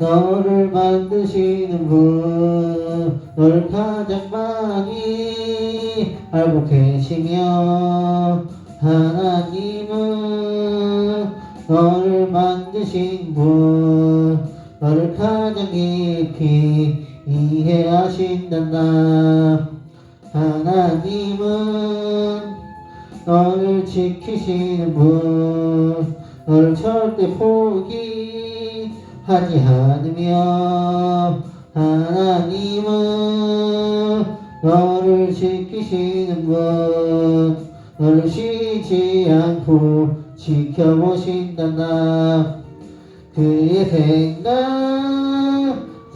너를 만드시는 분 너를 가장 많이 알고 계시며 하나님은 너를 만드신 분 너를 가장 깊이 이해하신단다. 하나님은 너를 지키시는 분 너를 절대 포기 하지 않으며 하나님은 너를 지키시는 분 너를 쉬지 않고 지켜보신단다. 그의 생각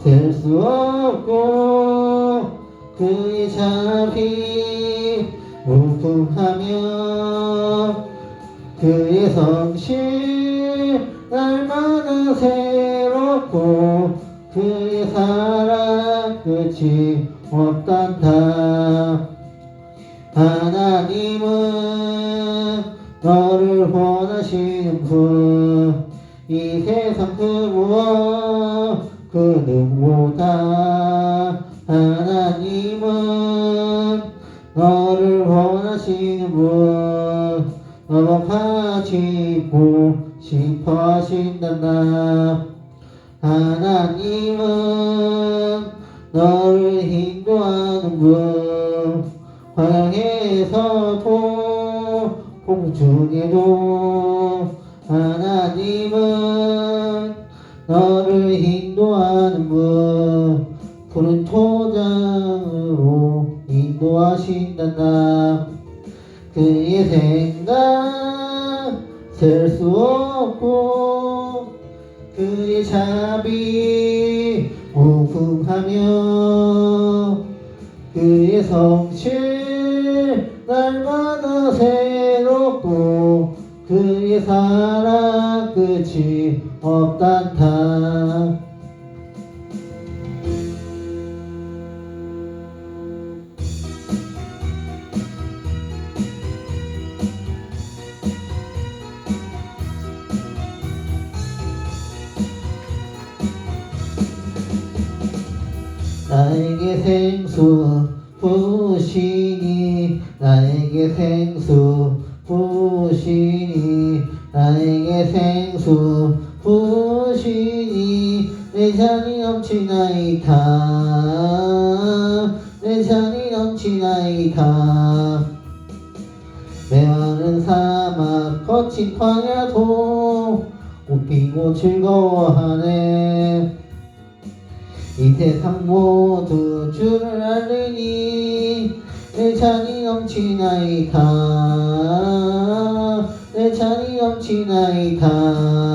셀 수 없고 그의 자비 무궁하며 그의 성실 끝이 없단다. 하나님은 너를 원하시는 분 이 세상 그 무엇 그 누구보다? 하나님은 너를 원하시는 분 너무 가지고 싶어 하신단다. 하나님은 너를 인도하는 분 화양에서도 공중에도 하나님은 너를 인도하는 분 푸른 토장으로 인도하신단다 그의 생각 셀 수 없고 그의 자비 무궁하며 그의 성실 날마다 새롭고 그의 사랑 끝이 없단다 생수 부으시니 나에게 생수 부으시니 나에게 생수 부으시니 내 잔이 넘치나이다. 내 잔이 넘치나이다. 메마른 사막 거친 광야도 웃기고 즐거워하네 이 세상 모두 주를 알리니 내 잔이 넘치나이다. 내 잔이 넘치나이다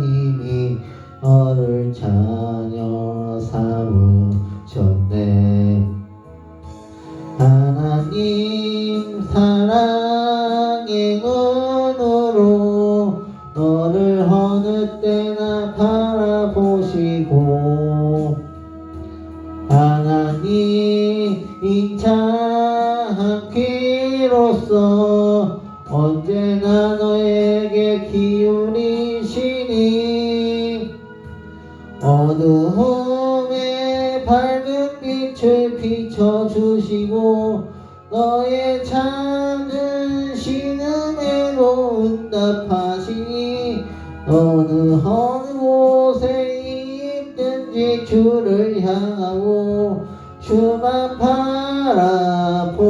눈으로 너를 어느 때나 바라보시고 하나님 인자한 귀로서 언제나 너에게 기울이시니 어두움에 밝은 빛을 비춰주시고 너의 작 주시고 응답하시니 어느 어느 곳에 있든지 주를 향하고 주만 바라볼지라.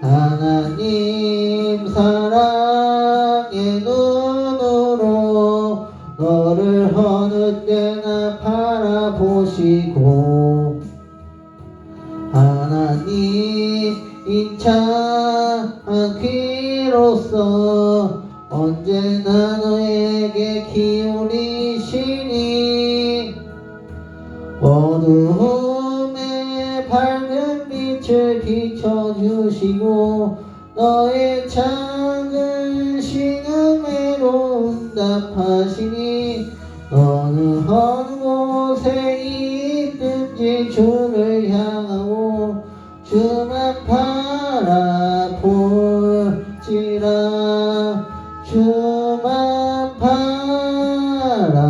하나님 사랑의 눈으로 너를 어느 때나 인자한 귀로서 언제나 너에게 기울이시니? 어두움에 밝은 빛을 비춰주시고 너의 작은 신음으로 응답하시니 어느 어느 곳에 있든지 주를 향하고 주만 바 주만 바라볼지라